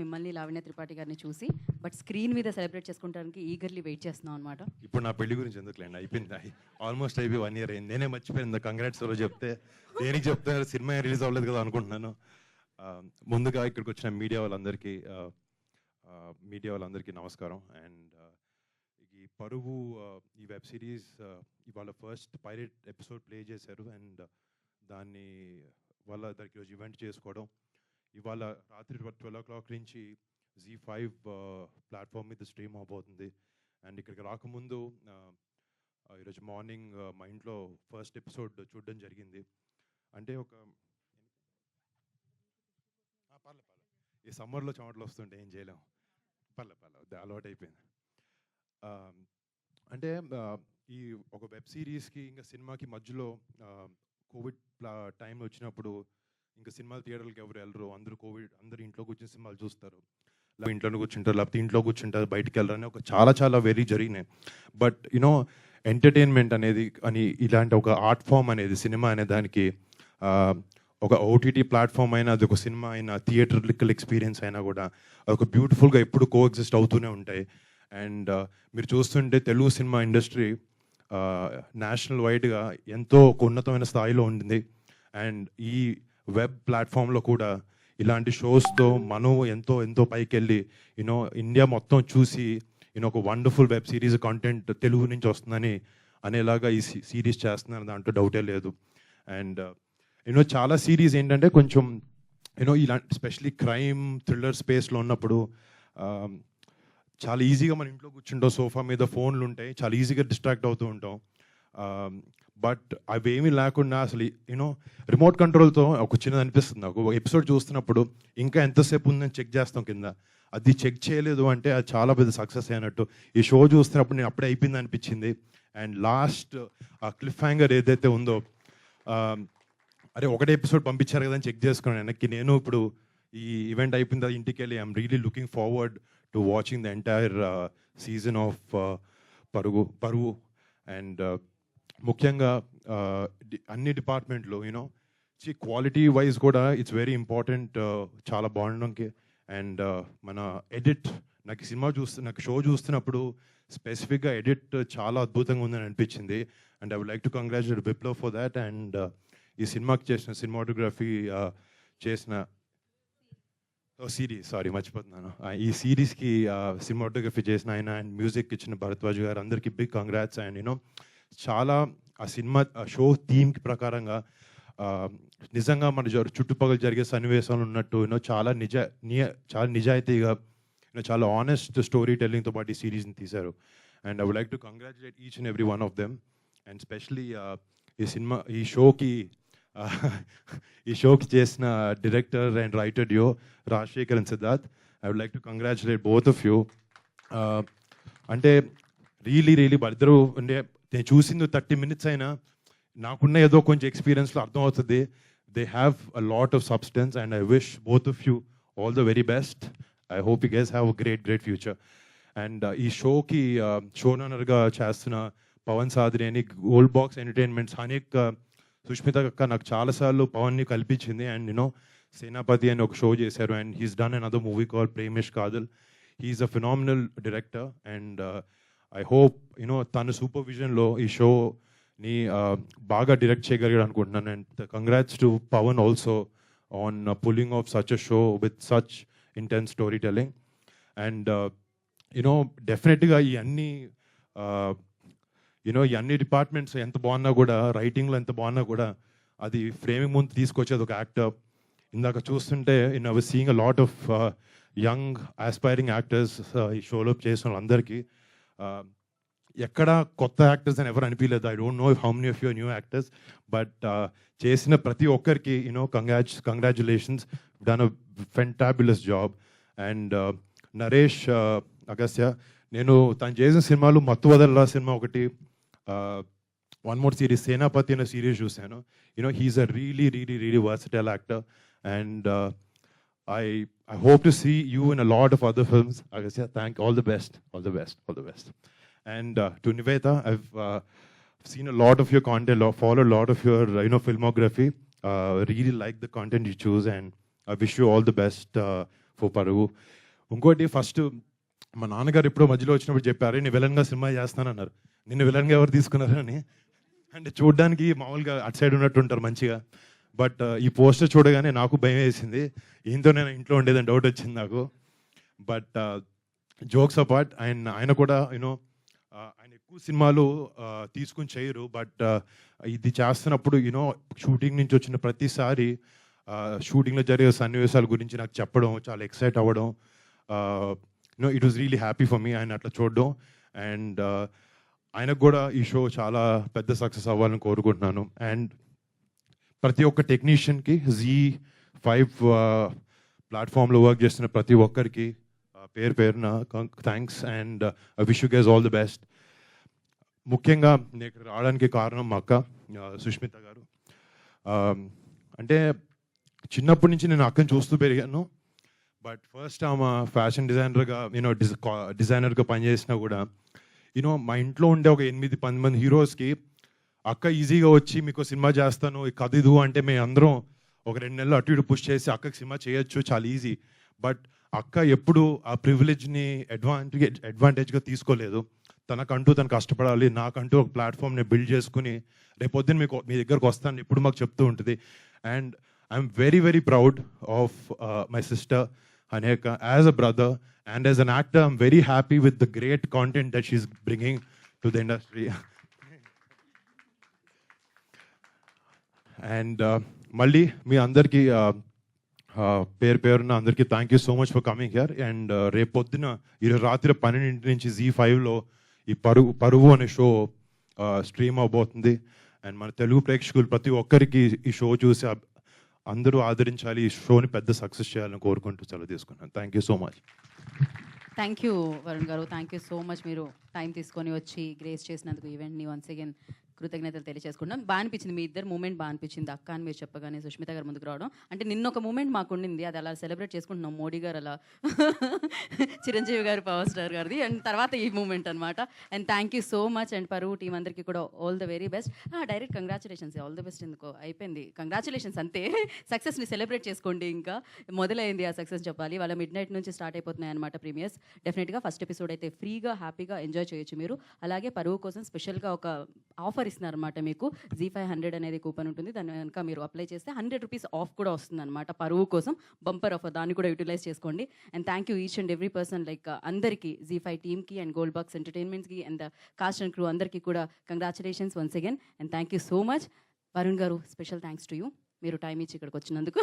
మిమ్మల్ని లావణ్య త్రిపాఠి గారిని చూసి బట్ స్క్రీన్ మీద సెలబ్రేట్ చేసుకోవడానికి ఈగర్లీ వెయిట్ చేస్తున్నాం అనమాట ఇప్పుడు నా పెళ్ళి గురించి ఎందుకులేండి అయిపోయింది. ఆల్మోస్ట్ అయిపోయి వన్ ఇయర్ అయింది. నేనే మర్చిపోయింది కంగ్రాట్స్ వాళ్ళు చెప్తే దేనికి చెప్తే సినిమా రిలీజ్ అవ్వలేదు కదా అనుకుంటున్నాను. ముందుగా ఇక్కడికి వచ్చిన మీడియా వాళ్ళందరికీ మీడియా వాళ్ళందరికీ నమస్కారం. అండ్ ఈ పరువు ఈ వెబ్ సిరీస్ ఇవాళ ఫస్ట్ పైరెట్ ఎపిసోడ్ ప్లే చేశారు. అండ్ దాన్ని వాళ్ళ దానికి ఈరోజు ఈవెంట్ చేసుకోవడం ఇవాళ రాత్రి ట్వెల్వ్ ఓ క్లాక్ నుంచి జీ ఫైవ్ ప్లాట్ఫామ్ మీద స్ట్రీమ్ అవబోతుంది. అండ్ ఇక్కడికి రాకముందు ఆ, ఈరోజు మార్నింగ్ ఆ, మా ఇంట్లో ఫస్ట్ ఎపిసోడ్ చూడడం జరిగింది. అంటే ఒక పర్లే పర్లే. ఈ సమ్మర్లో చెమటలు వస్తుంటే ఏం చేయలేం. పర్లే పర్లే అది అలవాటు అయిపోయింది. అంటే ఈ ఒక వెబ్ సిరీస్కి ఇంకా సినిమాకి మధ్యలో కోవిడ్ టైం వచ్చినప్పుడు ఇంకా సినిమాలు థియేటర్లకు ఎవరు వెళ్ళరు. అందరూ కోవిడ్ అందరూ ఇంట్లో కూర్చొని సినిమాలు చూస్తారు. లేకపోతే ఇంట్లో కూర్చుంటారు లేకపోతే ఇంట్లో కూర్చుంటారు బయటికి వెళ్ళరు ఒక చాలా చాలా వెరీ జరిగినాయి. బట్ యునో ఎంటర్టైన్మెంట్ అనేది అని ఇలాంటి ఒక ఆర్ట్ ఫామ్ అనేది సినిమా అనే దానికి ఒక ఓటీటీ ప్లాట్ఫామ్ అయినా అది ఒక సినిమా అయినా థియేటర్లికల్ ఎక్స్పీరియన్స్ అయినా కూడా ఒక బ్యూటిఫుల్గా ఎప్పుడు కో ఎగ్జిస్ట్ అవుతూనే ఉంటాయి. అండ్ uh, మీరు చూస్తుంటే తెలుగు సినిమా ఇండస్ట్రీ నేషనల్ వైడ్గా ఎంతో ఒక ఉన్నతమైన స్థాయిలో ఉంటుంది అండ్ ఈ వెబ్ ప్లాట్ఫామ్లో కూడా ఇలాంటి షోస్తో మనం ఎంతో ఎంతో పైకి వెళ్ళి యూనో ఇండియా మొత్తం చూసి యూనో ఒక wonderful web series content Telugu నుంచి వస్తుందని అనేలాగా ఈ సిరీస్ చేస్తున్నారు. దాంట్లో డౌటే లేదు. అండ్ యూనో uh, చాలా సిరీస్ ఏంటంటే కొంచెం యూనో ఇలాంటి స్పెషలీ క్రైమ్ థ్రిల్లర్ స్పేస్లో ఉన్నప్పుడు um, చాలా ఈజీగా మన ఇంట్లో కూర్చుంటాం. సోఫా మీద ఫోన్లు ఉంటాయి చాలా ఈజీగా డిస్ట్రాక్ట్ అవుతూ ఉంటాం. Um, బట్ అవేమీ లేకుండా అసలు యూనో రిమోట్ కంట్రోల్తో ఒక చిన్నది అనిపిస్తుంది. నాకు ఒక ఎపిసోడ్ చూస్తున్నప్పుడు ఇంకా ఎంతసేపు ఉందని చెక్ చేస్తాం కింద. అది చెక్ చేయలేదు అంటే అది చాలా పెద్ద సక్సెస్ అయినట్టు. ఈ షో చూస్తున్నప్పుడు నేను అప్పుడే అయిపోయింది అనిపించింది. అండ్ లాస్ట్ ఆ క్లిఫ్ హ్యాంగర్ ఏదైతే ఉందో అరే ఒకటే ఎపిసోడ్ పంపించారు కదా అని చెక్ చేసుకున్నాను వెనక్కి. నేను ఇప్పుడు ఈ ఈవెంట్ అయిపోయిన తర్వాత ఇంటికి వెళ్ళి I'm really looking forward to watching the entire season of Parugu Paruvu and ముఖ్యంగా అన్ని డిపార్ట్మెంట్లు యూనో చి క్వాలిటీ వైజ్ కూడా ఇట్స్ వెరీ ఇంపార్టెంట్ చాలా బాగుండడానికి. అండ్ మన ఎడిట్ నాకు సినిమా చూస్తు నాకు షో చూస్తున్నప్పుడు స్పెసిఫిక్గా ఎడిట్ చాలా అద్భుతంగా ఉందని అనిపించింది. And I would like to congratulate బిప్లో for that and ఈ సినిమాకి చేసిన సినిమాటోగ్రఫీ చేసిన సిరీస్ సారీ మర్చిపోతున్నాను. ఈ సిరీస్కి సినిమాటోగ్రఫీ చేసిన ఆయన అండ్ మ్యూజిక్ ఇచ్చిన భరద్వాజ్ గారు అందరికీ బిగ్ కంగ్రాట్స్ అండ్ యూనో చాలా ఆ సినిమా ఆ షో థీమ్కి ప్రకారంగా నిజంగా మన చుట్టుపక్కల జరిగే సన్నివేశాలు ఉన్నట్టు యూనో చాలా నిజ నియ చాలా నిజాయితీగా యూనో చాలా ఆనెస్ట్ స్టోరీ టెల్లింగ్తో పాటు ఈ సిరీస్ని తీశారు. And I would like to congratulate each and every one of them and specially ఈ సినిమా ఈ షోకి ఈ షోకి చేసిన డైరెక్టర్ అండ్ రైటర్ యో Rajasekhar and Siddharth. I would like to congratulate both of you అంటే రియలీ రియలీ వాళ్ళిద్దరూ అంటే నేను చూసింది థర్టీ మినిట్స్ అయినా నాకున్న ఏదో కొంచెం ఎక్స్పీరియన్స్లో అర్థం అవుతుంది. They have a lot of substance and I wish both of you all the very best I hope you guess have a great great future and ఈ షోకి uh, షోనర్గా చేస్తున్న Pavan Sadineni gold box entertainments అనేక సుష్మిత అక్క నాకు చాలాసార్లు పవన్ని కల్పించింది. And you know సేనాపతి అని ఒక షో చేశారు. అండ్ హీస్ డన్ అన్ అదో movie call Premesh Kadal he's a phenomenal director and I hope you know తన సూపర్విజన్లో ఈ షోని బాగా డైరెక్ట్ చేయగలిగాడు అనుకుంటున్నాను. And congrats to Pavan also on pulling off such a show with such intense story telling and you know డెఫినెట్గా ఈ అన్ని యూనో ఈ అన్ని డిపార్ట్మెంట్స్ ఎంత బాగున్నా కూడా రైటింగ్లో ఎంత బాగున్నా కూడా అది ఫ్రేమింగ్ ముందు తీసుకొచ్చేది ఒక యాక్టర్ ఇందాక చూస్తుంటే ఇన్ అవి seeing a lot of young aspiring actors ఈ షోలో చేసిన వాళ్ళందరికీ ఎక్కడ కొత్త యాక్టర్స్ అని ఎవరు అనిపించలేదు I don't know how many of your new actors but చేసిన ప్రతి ఒక్కరికి you know congrats congratulations done a fantabulous job and Naresh Agastya నేను తను చేసిన సినిమాలు మత్తు వదల్లా సినిమా ఒకటి వన్ మోర్ సిరీస్ సేనాపతి అనే సిరీస్ చూశాను. You know he's a really really really versatile actor and I I hope to see you in a lot of other films Agastya thank all the best all the best all the best And uh, to Niveta, I've uh, seen a lot of your content, follow a lot of your uh, you know filmography. Uh, really like the content you choose, and I wish you all the best uh, for Paru. ఇంకోటి first మా నాన్నగారు ఎప్పుడో మధ్యలో వచ్చినప్పుడు చెప్పారు నేను విలన్గా cinema చేస్తానన్నారు. నిన్ను విలన్గా ఎవరు తీసుకున్నారని? అంటే చూడడానికి మామూలుగా అటు సైడ్ ఉన్నట్టు ఉంటారు మంచిగా. బట్ uh, ఈ పోస్టర్ చూడగానే నాకు భయం వేసింది. ఏంతో నేను ఇంట్లో ఉండేదని డౌట్ వచ్చింది నాకు. బట్ జోక్స్ అపార్ట్ అండ్ ఆయన కూడా యూనో ఆయన ఎక్కువ సినిమాలు తీసుకుని చేయరు. బట్ ఇది చేస్తున్నప్పుడు యూనో షూటింగ్ నుంచి వచ్చిన ప్రతిసారి షూటింగ్లో జరిగే సన్నివేశాల గురించి నాకు చెప్పడం చాలా ఎక్సైట్ అవ్వడం you know it was really happy for me ఆయన అట్లా చూడడం. అండ్ ఆయనకు కూడా ఈ షో చాలా పెద్ద సక్సెస్ అవ్వాలని కోరుకుంటున్నాను. అండ్ ప్రతి ఒక్క టెక్నీషియన్కి జీ ఫైవ్ ప్లాట్ఫామ్లో వర్క్ చేస్తున్న ప్రతి ఒక్కరికి పేరు పేరున thanks and I wish you guys all the best ముఖ్యంగా నేను ఇక్కడ రావడానికి కారణం మా అక్క సుష్మిత గారు. అంటే చిన్నప్పటి నుంచి నేను అక్కని చూస్తూ పెరిగాను. బట్ ఫస్ట్ ఆమె ఫ్యాషన్ డిజైనర్గా నేను డిజ డిజైనర్గా పనిచేసినా కూడా యూనో మా ఇంట్లో ఉండే ఒక ఎనిమిది పది మంది హీరోస్కి అక్క ఈజీగా వచ్చి మీకు సినిమా చేస్తాను ఈ కథ ఇదు అంటే మేము అందరం ఒక రెండు నెలలు అటు ఇటు పుష్ చేసి అక్కకి సినిమా చేయొచ్చు చాలా ఈజీ. బట్ అక్క ఎప్పుడు ఆ ప్రివిలేజ్ని అడ్వాంటేజ్ అడ్వాంటేజ్గా తీసుకోలేదు. తనకంటూ తను కష్టపడాలి. నాకంటూ ఒక ప్లాట్ఫామ్ని బిల్డ్ చేసుకుని రేపొద్దున మీకు మీ దగ్గరకు వస్తాను. ఇప్పుడు మాకు చెప్తూ ఉంటుంది. And I'm very very proud of my sister అనేక as a brother and as an actor I'm very happy with the great content that she's bringing to the industry and మళ్ళీ మీ అందరికీ uh, పేరు పేరున్న అందరికీ thank you so much for coming here and రేపు పొద్దున ఈరోజు రాత్రి పన్నెండింటి నుంచి జీ ఫైవ్లో ఈ పరువు పరువు అనే షో స్ట్రీమ్ అవబోతుంది. అండ్ మన తెలుగు ప్రేక్షకులు ప్రతి ఒక్కరికి ఈ షో చూసి అందరూ ఆదరించాలి. ఈ షోని పెద్ద సక్సెస్ చేయాలని కోరుకుంటూ సెలవు తీసుకున్నాను thank you so much thank you Varun garu. Thank you so much మీరు టైం తీసుకొని వచ్చి గ్రేస్ చేసినందుకు ఈవెంట్ని వన్స్ అగైన్ కృతజ్ఞతలు తెలియజేసుకుంటాం బాగా అనిపించింది మీ ఇద్దరు మూమెంట్ బాగా అనిపించింది. అక్క అని మీరు చెప్పగానే సుష్మిత గారు ముందుకు రావడం. అంటే నిన్న ఒక మూమెంట్ మాకు ఉండింది. అది అలా సెలబ్రేట్ చేసుకుంటున్నాం. మోడీ గారు అలా చిరంజీవి గారు పవర్ స్టార్ గారిది. అండ్ తర్వాత ఈ మూమెంట్ అనమాట and thank you so much and Paruvu team అందరికీ కూడా all the very best direct congratulations all the best ఎందుకో? అయిపోయింది. కంగ్రాచులేషన్స్ అంతే. సక్సెస్ని సెలబ్రేట్ చేసుకోండి ఇంకా. మొదలైంది ఆ సక్సెస్ చెప్పాలి. వాళ్ళ మిడ్ నైట్ నుంచి స్టార్ట్ అయిపోతున్నాయి అనమాట ప్రీమియర్స్ డెఫినెట్గా ఫస్ట్ ఎపిసోడ్ అయితే ఫ్రీగా హ్యాపీగా ఎంజాయ్ చేయొచ్చు మీరు. అలాగే పరువు కోసం స్పెషల్గా ఒక ఆఫర్ ఇస్తున్నారన్నమాట మీకు. జీ ఫైవ్ హండ్రెడ్ అనేది కూపన్ ఉంటుంది. దాని కనుక మీరు అప్లై చేస్తే హండ్రెడ్ రూపీస్ ఆఫ్ కూడా వస్తుంది అనమాట పరువు కోసం. బంపర్ ఆఫర్ దాన్ని కూడా యూటిలైజ్ చేసుకోండి. And thank you each and every person like అందరికీ జీ ఫైవ్ టీమ్కి అండ్ గోల్డ్ బాక్స్ ఎంటర్టైన్మెంట్స్కి అండ్ కాస్ట్ అండ్ క్రూ అందరికీ కూడా congratulations once again and thank you so much Varun garu special thanks to you మీరు time ఇచ్చి ఇక్కడికి వచ్చినందుకు.